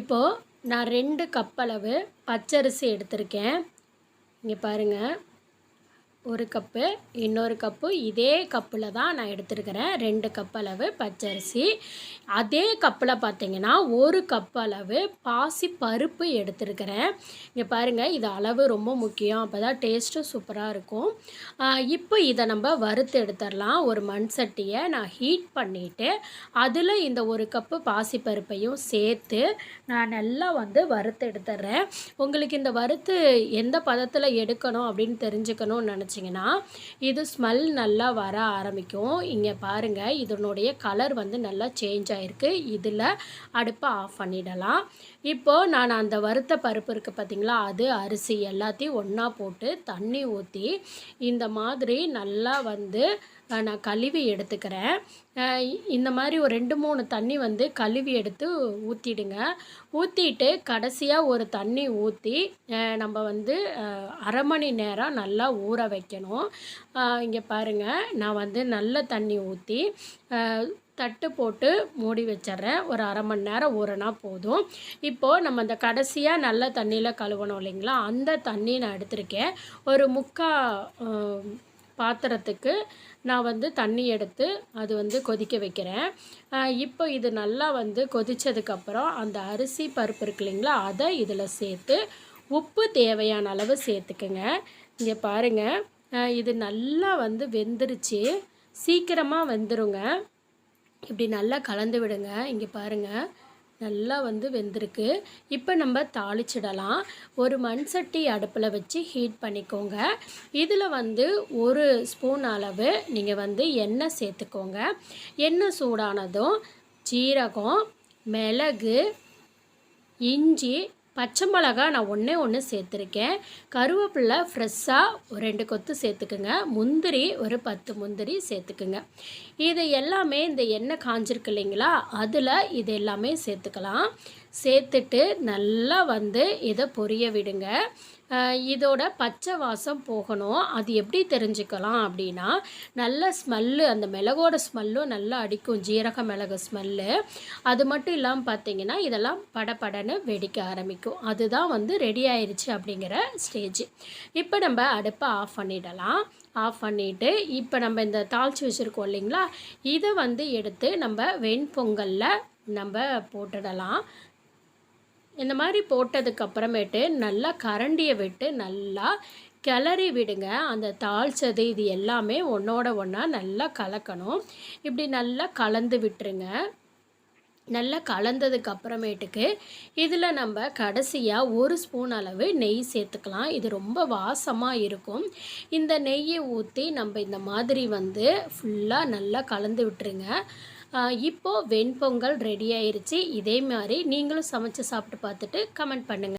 இப்போது நான் ரெண்டு கப் அளவு பச்சரிசி எடுத்திருக்கேன். இங்கே பாருங்கள் ஒரு கப்பு இன்னொரு கப்பு இதே கப்பில் தான் நான் எடுத்துருக்கிறேன். ரெண்டு கப் அளவு பச்சரிசி. அதே கப்பில் பார்த்தீங்கன்னா ஒரு கப் அளவு பாசி பருப்பு எடுத்துருக்கிறேன். இங்கே பாருங்கள் இது அளவு ரொம்ப முக்கியம். அப்போ தான் டேஸ்ட்டும் சூப்பராக இருக்கும். இப்போ இதை நம்ம வறுத்து எடுத்துடலாம். ஒரு மண் சட்டியை நான் ஹீட் பண்ணிவிட்டு அதில் இந்த ஒரு கப்பு பாசி பருப்பையும் சேர்த்து நான் நல்லா வந்து வறுத்து எடுத்துட்றேன். உங்களுக்கு இந்த வறுத்து எந்த பதத்தில் எடுக்கணும் அப்படின்னு தெரிஞ்சுக்கணும்னு நினச்சி வச்சிங்கன்னா இது ஸ்மெல் நல்லா வர ஆரம்பிக்கும். இங்கே பாருங்கள் இதனுடைய கலர் வந்து நல்லா சேஞ்ச் ஆகிருக்கு இதில் அடுப்பை ஆஃப் பண்ணிடலாம். இப்போது நான் அந்த வறுத்த பருப்பு இருக்குது பார்த்திங்களா அது அரிசி எல்லாத்தையும் ஒன்றா போட்டு தண்ணி ஊற்றி இந்த மாதிரி நல்லா வந்து நான் கழுவி எடுத்துக்கிறேன். இந்த மாதிரி ஒரு ரெண்டு மூணு தண்ணி வந்து கழுவி எடுத்து ஊற்றிடுங்க ஊற்றிட்டு கடைசியாக ஒரு தண்ணி ஊற்றி நம்ம வந்து அரை மணி நேரம் நல்லா ஊற வைக்கணும். இங்கே பாருங்கள் நான் வந்து நல்ல தண்ணி ஊற்றி தட்டு போட்டு மூடி வச்சிட்றேன். ஒரு அரை மணி நேரம் ஊறினா போதும். இப்போது நம்ம அந்த கடைசியாக நல்ல தண்ணியில் கழுவணும் இல்லைங்களா? அந்த தண்ணி நான் எடுத்திருக்கேன். ஒரு முக்கால் பாத்திரத்துக்கு நான் வந்து தண்ணி எடுத்து அது வந்து கொதிக்க வைக்கிறேன். இப்போ இது நல்லா வந்து கொதித்ததுக்கப்புறம் அந்த அரிசி பருப்பு இருக்கு இல்லைங்களா அதை இதில் சேர்த்து உப்பு தேவையான அளவு சேர்த்துக்குங்க. இங்கே பாருங்கள் இது நல்லா வந்து வெந்துருச்சு. சீக்கிரமாக வெந்துருங்க. இப்படி நல்லா கலந்து விடுங்க. இங்கே பாருங்கள் நல்லா வந்து வெந்திருக்கு. இப்போ நம்ம தாளிச்சிடலாம். ஒரு மண் சட்டி அடுப்பில் வச்சு ஹீட் பண்ணிக்கோங்க. இதில் வந்து ஒரு ஸ்பூன் அளவு நீங்கள் வந்து எண்ணெய் சேர்த்துக்கோங்க. எண்ணெய் சூடானதும் ஜீரகம் மிளகு இஞ்சி பச்சை மிளகா நான் ஒன்றே ஒன்று சேர்த்துருக்கேன். கருவேப்பிலை ஃப்ரெஷ்ஷாக ரெண்டு கொத்து சேர்த்துக்குங்க. முந்திரி ஒரு பத்து முந்திரி சேர்த்துக்குங்க. இது எல்லாமே இந்த எண்ணெய் காஞ்சிருக்கு இல்லைங்களா? அதில் இது எல்லாமே சேர்த்துக்கலாம். சேர்த்துட்டு நல்லா வந்து இதை பொரிய விடுங்க. இதோட பச்சை வாசம் போகணும். அது எப்படி தெரிஞ்சுக்கலாம் அப்படின்னா நல்ல ஸ்மெல்லு அந்த மிளகோட ஸ்மெல்லும் நல்லா அடிக்கும். ஜீரக மிளகு ஸ்மெல்லு. அது மட்டும் இல்லாமல் பார்த்தீங்கன்னா இதெல்லாம் படப்படன்னு வெடிக்க ஆரம்பிக்கும். அதுதான் வந்து ரெடி ஆயிடுச்சு அப்படிங்கிற ஸ்டேஜ் இப்போ நம்ம அடுப்பை ஆஃப் பண்ணிடலாம். ஆஃப் பண்ணிவிட்டு இப்போ நம்ம இந்த தாளித்து வச்சுருக்கோம் இல்லைங்களா? இதை வந்து எடுத்து நம்ம வெண்பொங்கலில் நம்ம போட்டுடலாம். இந்த மாதிரி போட்டதுக்கு அப்புறமேட்டு நல்லா கரண்டியை விட்டு நல்லா கிளறி விடுங்க. அந்த தாழ்ச்சது இது எல்லாமே ஒன்றோட ஒன்றா நல்லா கலக்கணும். இப்படி நல்லா கலந்து விட்டுருங்க. நல்லா கலந்ததுக்கு அப்புறமேட்டுக்கு இதில் நம்ம கடைசியாக ஒரு ஸ்பூன் அளவு நெய் சேர்த்துக்கலாம். இது ரொம்ப வாசமாக இருக்கும். இந்த நெய்யை ஊற்றி நம்ம இந்த மாதிரி வந்து ஃபுல்லாக நல்லா கலந்து விட்டுருங்க. இப்போது வெண்பொங்கல் ரெடி ஆயிடுச்சு இதே மாதிரி நீங்களும் சமைச்சு சாப்பிட்டு பார்த்துட்டு கமெண்ட் பண்ணுங்கள்